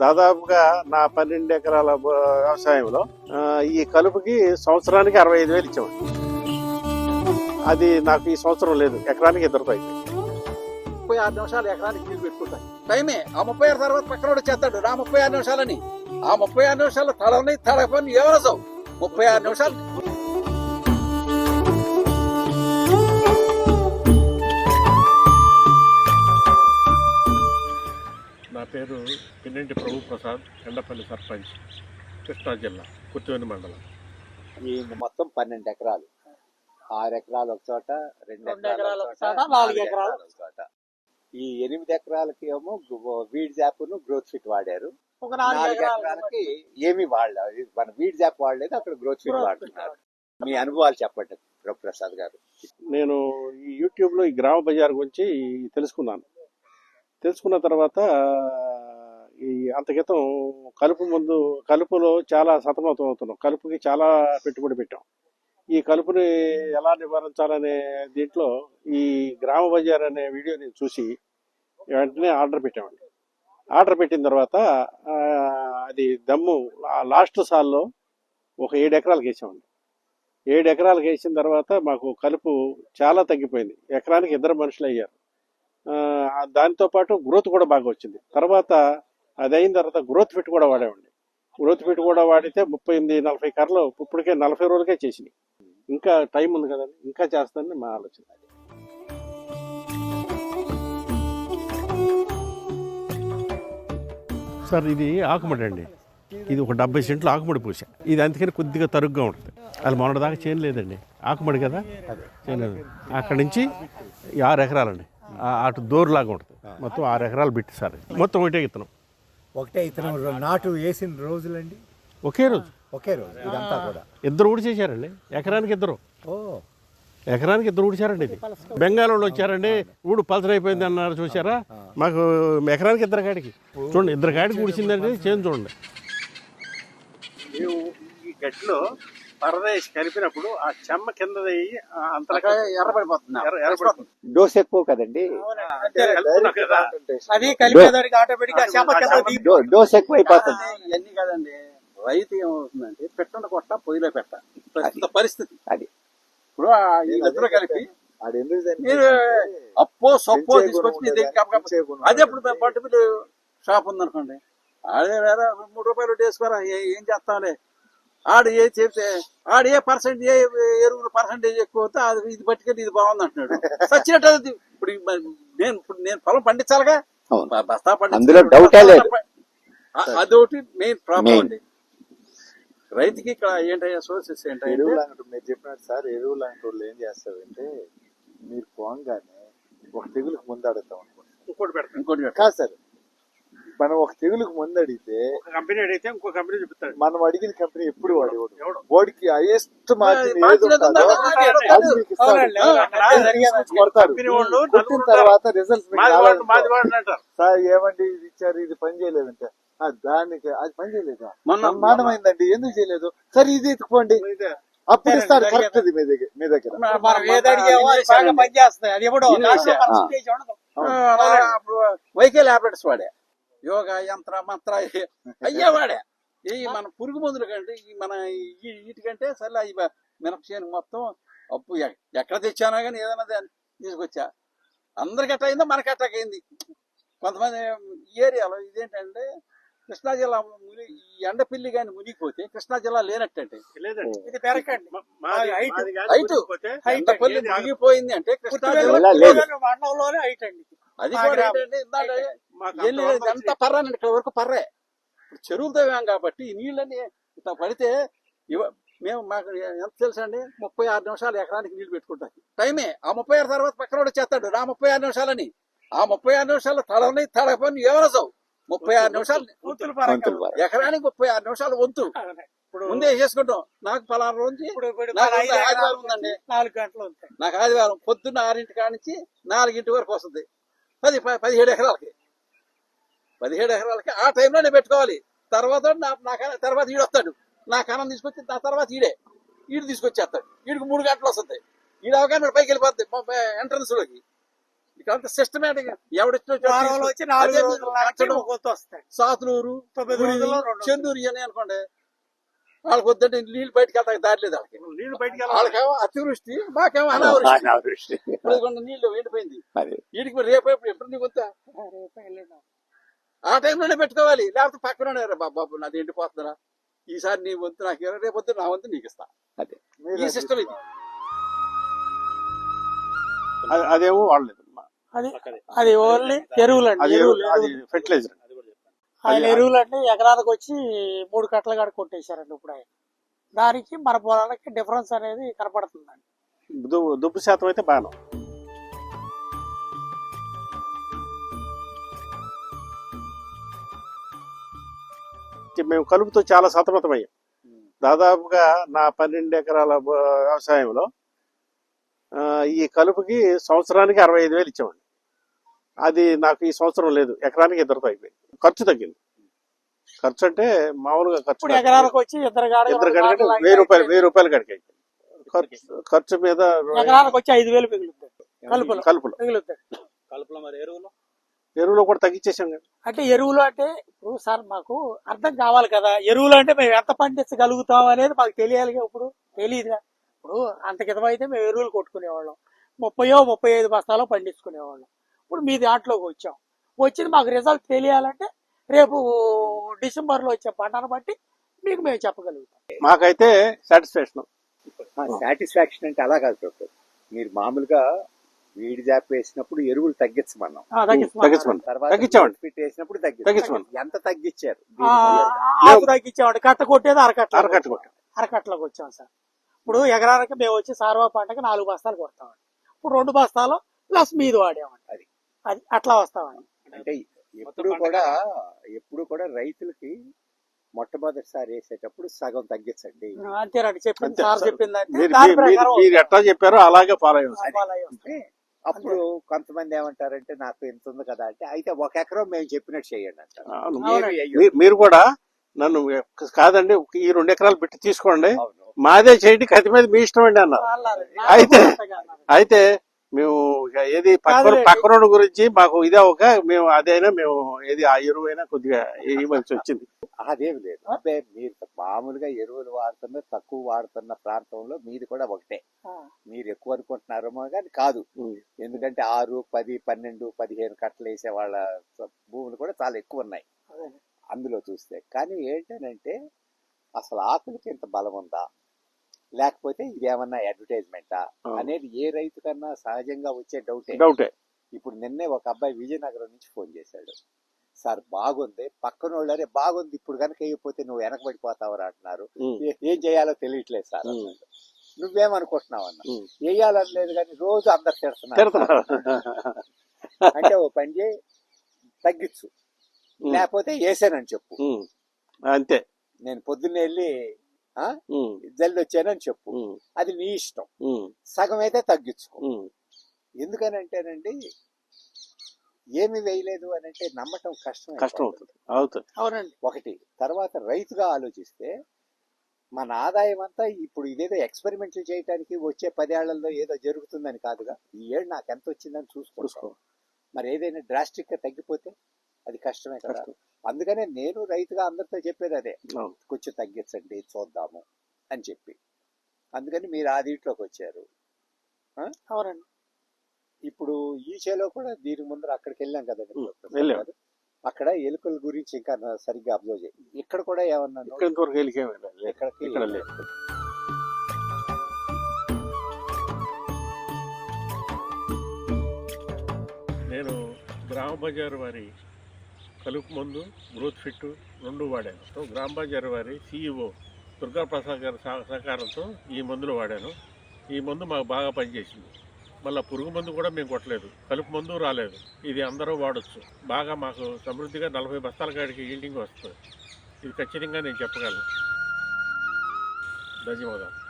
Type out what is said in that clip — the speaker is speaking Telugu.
దాదాపుగా నా పన్నెండు ఎకరాల వ్యవసాయంలో ఈ కలుపుకి సంవత్సరానికి అరవై ఐదు వేలు ఇచ్చామండి అది నాకు ఈ సంవత్సరం లేదు ఎకరానికి ఇద్దరు అయితే ముప్పై ఆరు నిమిషాలు ఎకరానికి నీళ్ళు పెట్టుకుంటాను టైమే ఆ ముప్పై ఆరు తర్వాత పక్కన చేస్తాడు నా ముప్పై ఆరు నిమిషాలని. ఆ ముప్పై ఆరు నిమిషాలు తడవని తడపని ఏమనసావు ముప్పై ఆరు నిమిషాలు. పేరు పిన్నంటి ప్రభు ప్రసాద్ ఎండపల్లి సర్పంచ్ కృష్ణా జిల్లా కుర్తివెని మండలం. ఈ మొత్తం పన్నెండు ఎకరాలు. ఆరు ఎకరాలు ఒక చోట రెండు ఎకరాలు ఒక చోట నాలుగు ఎకరాలు. ఒక చోట. ఈ ఎనిమిది ఎకరాలకి ఏమో వీడ్ జాప్ను గ్రోత్ ఫిట్ వాడారు. ఒక నాలుగు నాలుగు ఎకరాలు ఎకరాలకి ఏమి వాడలేదు మన వీడ్ జాప్ వాడలేదు అక్కడ గ్రోత్ ఫిట్ వాడుతున్నారు. మీ అనుభవాలు చెప్పండి ప్రభు ప్రసాద్ గారు. నేను ఈ యూట్యూబ్లో ఈ గ్రామ బజార్ గురించి తెలుసుకున్నాను. తెలుసుకున్న తర్వాత ఈ అంతకితం కలుపు ముందు కలుపులో చాలా సతమతం అవుతున్నాం. కలుపుకి చాలా పెట్టుబడి పెట్టాం. ఈ కలుపుని ఎలా నివారించాలనే దీంట్లో ఈ గ్రామ బజార్ అనే వీడియోని చూసి వెంటనే ఆర్డర్ పెట్టామండి. ఆర్డర్ పెట్టిన తర్వాత అది దమ్ము లాస్ట్ సాల్లో ఒక ఏడు ఎకరాలకు వేసామండి. ఏడు ఎకరాలకు వేసిన తర్వాత మాకు కలుపు చాలా తగ్గిపోయింది. ఎకరానికి ఇద్దరు మనుషులు అయ్యారు. దాంతో పాటు గ్రోత్ కూడా బాగా వచ్చింది. తర్వాత అది అయిన తర్వాత గ్రోత్ ఫిట్ కూడా వాడామండి గ్రోత్ ఫిట్ కూడా వాడితే ముప్పై ఎనిమిది నలభై కర్రలు ఇప్పటికే నలభై రోజులకే చేసినాయి. ఇంకా టైం ఉంది కదండి ఇంకా చేస్తానని మా ఆలోచన సార్ ఇది ఆకుమడి అండి. ఇది ఒక డెబ్బై సెంట్లు ఆకుమడి పూస. ఇది అందుకని కొద్దిగా తరుగ్గా ఉంటుంది. అది మొన్నటి దాకా చేయను లేదండి ఆకుమడి కదా? చేయను అక్కడి నుంచి ఆరు ఎకరాలండి. అటు దోరులాగా ఉంటుంది. మొత్తం ఆరు ఎకరాలు పెట్టి సార్ మొత్తం ఒకటే ఇత్తనం. ఒకటే ఇతను నాటు వేసిన రోజులండి? ఒకే రోజు. ఒకే రోజు ఇదంతా కూడా. ఇద్దరు ఊడి చేశారండి. ఎకరానికి ఇద్దరు. ఓ. ఎకరానికి ఇద్దరు ఊడిచారండి ఇది. బెంగాల్ వాళ్ళు వచ్చారండి. ఊడు పల్సర్ అయిపోయింది అన్నారు చూసారా మాకు ఎకరానికి ఇద్దరు కాడికి. చూడండి ఇద్దరు కాడికి ఊడిచిందండి చేను చూడండి. ఈ గడ్డిలో పరదేశ్ కలిపినప్పుడు ఆ చెమ్మ కింద ఎర్రబడిపోతుంది. డోస్ ఎక్కువ కదండి. అది కలిపేదానికి డోస్ ఎక్కువ అయిపోతుంది. ఇవన్నీ కదండి. రైతు ఏమవుతుందంటే పెట్టండ కొట్ట పొయ్యిలో పెట్ట. ప్రస్తుత పరిస్థితి. అది. ఇప్పుడు ఆ వీళ్ళిద్దరూ కలిపి? మీరు అప్పో సొప్పో తీసుకొచ్చి అదే ఇప్పుడు బట్ట షాప్ ఉందనుకోండి. అదే వేరే మూడు రూపాయలు వేసుకోరా ఏ- ఏం చేస్తాంలే ఆడు ఏ చెప్తే ఆడు ఏ పర్సెంట్ ఏ ఎరువులు పర్సెంటేజ్ ఎక్కువ అవుతే అది ఇది పట్టుకెళ్ళి ఇది బాగుంది అంటున్నాడు. సచ్చినట్టు అది ఇప్పుడు నేను ఇప్పుడు నేను పొలం పండించాలిగా? బస్తా పండించాలి. అందులో డౌటే లేదు. అ- అదొకటి మెయిన్ ప్రాబ్లం. అండి. రైతుకి ఇక్కడ ఏంటయ్యా సోర్సెస్ ఏంటంటే? ఎరువులు అంటూ మీరు చెప్పినట్టు సార్ ఎరువులు అంటే వాళ్ళు ఏం చేస్తారంటే మీరు పోగానే ఒక తెగులకు ముందు అడుగుతాం అనుకోండి ఇంకోటి పెడతాం. ఇంకోటి కాదు సార్ మనం ఒక తెగులకు ముందు అడిగితే ఒక కంపెనీ అడిగితే ఇంకో కంపెనీ చెప్తాడు. మనం అడిగిన కంపెనీ ఎప్పుడు ఎవడు? వాడికి హైయెస్ట్ మార్జిన్ అది అది కొడతారు. కొట్టిన తర్వాత రిజల్ట్స్ మీకు మాది వాడు మాది రాలేదు. వాడు అంటారు. సార్. ఏమండి ఇది ఇచ్చారు? ఇది పని చేయలేదంటే. ఆ, దానికి అది పని చేయలేదా? మానమైందండి. ఎందుకు చేయలేదు? సరే ఇది ఎత్తుకోండి అప్పుడు ఇస్తారు. కరెక్ట్ ఇది మీ దగ్గర మీ దగ్గర. మన- మనం మన- ఏది అడిగామో అది బాగా పనిచేస్తుంది. అది ఎప్పుడో ఇన్ని దాంట్లో విషయాలు. percentage ఉండదు. ఆ, అప్పుడు వైకే ల్యాబ్లెట్స్ వాడే. యోగా యంత్ర మంత్ర అయ్యే వాడే. ఈ మన పురుగు మందుల కంటే ఈ మన ఈ వీటికంటే సరే ఈ మినపచేను మొత్తం అప్పు ఎక్కడ తెచ్చానో కానీ ఏదైనా తీసుకొచ్చా. అందరికి అట్ట అయిందో మనకి అయింది కొంతమంది ఈ ఏరియాలో ఇదేంటంటే కృష్ణా జిల్లా ముని ఈ ఎండపిల్లి కానీ మునిగిపోతే కృష్ణా జిల్లా లేనట్టంటే లేదండి. ఇది పెరకండి హైట్. ఎండపల్లి. మునిగిపోయింది అంటే కృష్ణా జిల్లా. మండలంలోనే హైట్ అండి. అది కూడా అంతా పర్రానండి ఇక్కడ వరకు పర్రే. ఇప్పుడు చెరువులు తవ్వాం కాబట్టి ఈ నీళ్ళని ఇట్లా పడితే ఇవ- మేము మాకు ఎంత తెలుసా అండి ముప్పై ఆరు నిమిషాలు ఎకరానికి నీళ్ళు పెట్టుకుంటాం. టైమే. ఆ ముప్పై ఆరు తర్వాత పక్కన వాడు చేస్తాడు. ఆ ముప్పై ఆరు నిమిషాలని. ఆ ముప్పై ఆరు నిమిషాలు తడవని తడపని ఏమనసావు ముప్పై ఆరు నిమిషాలు. ఎకరానికి ముప్పై ఆరు నిమిషాలు వంతు. ఇప్పుడు ముందే చేసుకుంటాం నాకు పలానా రోజు ఆదివారం ఉందండి. నాలుగు గంటలు ఉంటాయి. నాకు ఆదివారం పొద్దున్న ఆరింటి కానించి నాలుగింటి వరకు వస్తుంది. పది పదిహేడు ఎకరాలకి. పదిహేడు ఎకరాలకి ఆ టైంలో నేను పెట్టుకోవాలి. తర్వాత నా తర్వాత ఈడు వస్తాడు. నా కనం తీసుకొచ్చి నా తర్వాత ఈడే. ఈడు తీసుకొచ్చేస్తాడు. ఈడికి మూడు గంటలు వస్తుంది. ఈడు అవగానే పైకి వెళ్ళిపోద్ది ఎంట్రన్స్లోకి. ఇక సిస్టమేటిక్ ఎవడిచ్చిన సాతులూరు. చెందూరు ఇవన్నీ అనుకోండి. వాళ్ళకి వద్దంటే నీళ్ళు బయటకు వెళ్తాకి దారి లేదు వాళ్ళకి. నీళ్ళు బయటికి వెళ్ళాలి. వాళ్ళకేమో అతివృష్టి మాకేమో అనావృష్టి. ఇప్పుడు నీళ్ళు ఎండిపోయింది. అదే వీటికి మరి రేపు ఎప్పుడు ఎప్పుడు నీకు ఎల్లుండి. ఆ టైంలోనే పెట్టుకోవాలి. లేకపోతే పక్కన బాబు నాది ఎండిపోతుందా ఈసారి నీ వంతు నాకు రేపు వద్దు నా వంతు నీకు ఇస్తా. అదే. మీరు ఈ సిస్టమ్ ఇది. అది- అదేమో వాడలేదు అది అది. ఓన్లీ ఎరువులు అండి అది. ఫెర్టిలైజర్ ఆయన అది- ఎరువులు అంటే ఎకరానికి వచ్చి మూడు కట్టలు కాడ కొట్టేశారండి ఇప్పుడు ఆయన. దానికి మన పొలాలకి డిఫరెన్స్ అనేది కనపడుతుందండి. దుబ్బు శాతం అయితే బాగా మేము కలుపుతో చాలా సతమతమయ్యాం. దాదాపుగా నా పన్నెండు ఎకరాల వ్యవసాయంలో ఈ కలుపుకి సంవత్సరానికి అరవై ఐదు వేలు ఇచ్చామండి. అది నాకు ఈ సంవత్సరం లేదు. ఎకరానికి ఇద్దరితో అయిపోయింది. ఖర్చు తగ్గింది. ఖర్చు అంటే మామూలుగా ఖర్చు ఇప్పుడు ఎకరానికి వచ్చి ఇద్దరు కాడ ఇద్దరు కడిగితే వెయ్యి రూపాయలు వెయ్యి రూపాయలు కడిగాయి. ఖర్చు ఖర్చు మీద ఎకరానికి వచ్చి ఐదు వేలు మిగులుతాయి కలుపులు. కలుపులు. మిగులుతాయి కలుపులో మరి ఎరువులు? ఎరువులు కూడా తగ్గించేసాం కదా. అంటే ఎరువులు అంటే ఇప్పుడు సార్ మాకు అర్థం కావాలి కదా. ఎరువులు అంటే మేము ఎంత పండించగలుగుతాం అనేది మాకు తెలియాలి ఇప్పుడు. తెలియదుగా ఇప్పుడు అంత క్రితం అయితే మేము ఎరువులు కొట్టుకునేవాళ్ళం. ముప్పయో ముప్పై ఐదు బస్తాలో పండించుకునేవాళ్ళం. ఇప్పుడు మీ దాంట్లోకి వచ్చాం. వచ్చింది మాకు రిజల్ట్ తెలియాలంటే రేపు డిసెంబర్లో వచ్చే పంటను బట్టి మీకు మేము చెప్పగలుగుతాం. మాకైతే సాటిస్ఫాక్షన్ సాటిస్ఫాక్షన్ అంటే అలా కాదు డాక్టర్. మీరు మామూలుగా వీడి జాప్ వేసినప్పుడు ఎరువులు తగ్గించమన్నాం. వేసినప్పుడు. ఎంత తగ్గించారు? తగ్గించామండి కట్ట కొట్టేది అరకట్ల అరకట్ట కొట్టాం. అరకట్లోకి వచ్చాం సార్. ఇప్పుడు ఎకరానికి మేము వచ్చి సార్వా పంటకి నాలుగు బస్తాలు కొడతామండి. ఇప్పుడు రెండు బస్తాలు ప్లస్ మీది వాడామండి అది. అది అట్లా వస్తామండి. అంటే ఎప్పుడు కూడా ఎప్పుడు కూడా రైతులకి మొట్టమొదటిసారి వేసేటప్పుడు సగం తగ్గించండి. మీరు ఎట్లా చెప్పారో అలాగే ఫాలో అయ్యాం అప్పుడు కొంతమంది ఏమంటారంటే నాకు ఎంత ఉంది కదా అంటే అయితే ఒక ఎకరం మేము చెప్పినట్టు చేయండి అంటారు. మీరు కూడా నన్ను కాదండి ఈ రెండు ఎకరాలు పెట్టి తీసుకోండి. మాదే చేయండి కత్తి మీద మీ ఇష్టం అండి అన్నారు. అయితే-. అయితే మేము ఇక ఏది. పక్కనోడు గురించి మాకు ఇదే ఒక మేము అదైనా మేము ఏది ఆ ఎరువైనా కొద్దిగా ఇవ్వాల్సి వచ్చింది. అదేమి లేదు. అబ్బే మీరు మామూలుగా ఎరువులు వాడుతున్న తక్కువ వాడుతున్న ప్రాంతంలో మీది కూడా ఒకటే. మీరు ఎక్కువ అనుకుంటున్నారేమో కానీ కాదు. ఎందుకంటే ఆరు పది పన్నెండు పదిహేను కట్టలు వేసే వాళ్ళ భూములు కూడా చాలా ఎక్కువ ఉన్నాయి. అదే. అందులో చూస్తే. కానీ ఏంటనంటే అసలు ఆకులకి ఇంత బలం ఉందా? లేకపోతే ఇదేమన్నా అడ్వర్టైజ్మెంటా. అనేది ఏ రైతు కన్నా సహజంగా వచ్చే డౌటే డౌటే ఇప్పుడు నిన్నే ఒక అబ్బాయి విజయనగరం నుంచి ఫోన్ చేశాడు సార్ బాగుంది పక్కన వాళ్ళరే బాగుంది ఇప్పుడు కనుక వేయకపోతే నువ్వు వెనకబడిపోతావరా అంటున్నారు. ఏ- చేయాలో తెలియట్లేదు సార్. అన్నాడు. నువ్వేమనుకుంటున్నావు అన్న. వేయాలని లేదు కానీ రోజు అందరు తిడుతున్నారు తిడతారు అంటే ఓ పని చేయి తగ్గించు. లేకపోతే వేసానని చెప్పు. అంతే నేను పొద్దున్నే వెళ్ళి జల్ది వచ్చానని చెప్పు. అది నీ ఇష్టం. సగం అయితే తగ్గించుకో. ఉం. ఎందుకనంటేనండి ఏమి వేయలేదు అని అంటే నమ్మటం కష్టం కష్టం అవుతుంది అవుతుంది. అవునండి. ఒకటి తర్వాత రైతుగా ఆలోచిస్తే మన ఆదాయం అంతా ఇప్పుడు ఇదేదో ఎక్స్పెరిమెంట్లు చేయడానికి వచ్చే పదేళ్ళలో ఏదో జరుగుతుందని కాదుగా. ఈ ఏడు నాకు ఎంత వచ్చిందని చూసుకో. మరి ఏదైనా డ్రాస్టిక్గా తగ్గిపోతే అది కష్టమే కదా. అందుకనే నేను రైతుగా అందరితో చెప్పేది అదే. కొంచెం తగ్గించండి చూద్దాము అని చెప్పి. అందుకని మీరు ఆ దీంట్లోకి వచ్చారు. అవునండి. ఇప్పుడు ఈ చేలో కూడా దీని ముందర అక్కడికి వెళ్ళాం కదండి. అక్కడ ఎలుకల గురించి ఇంకా సరిగ్గా అబ్జర్వ్ చేయి ఇక్కడ కూడా ఏమన్నా. ఇక్కడికి నేను గ్రామ బజార్ వారి కలుపు మందు గ్రోత్ ఫిట్ రెండు వాడాను. సో గ్రామ బజార్ వారి సీఈఓ దుర్గాప్రసాద్ గారి సహకారంతో ఈ మందులు వాడాను. ఈ మందు మాకు బాగా పనిచేసింది. మళ్ళీ పురుగు మందు కూడా మేము కొట్టలేదు. కలుపు మందు రాలేదు. ఇది అందరూ వాడచ్చు. బాగా మాకు సమృద్ధిగా నలభై బస్తాల కాడికి ఈల్డింగ్ వస్తుంది. ఇది ఖచ్చితంగా నేను చెప్పగలను. ధన్యవాదాలు.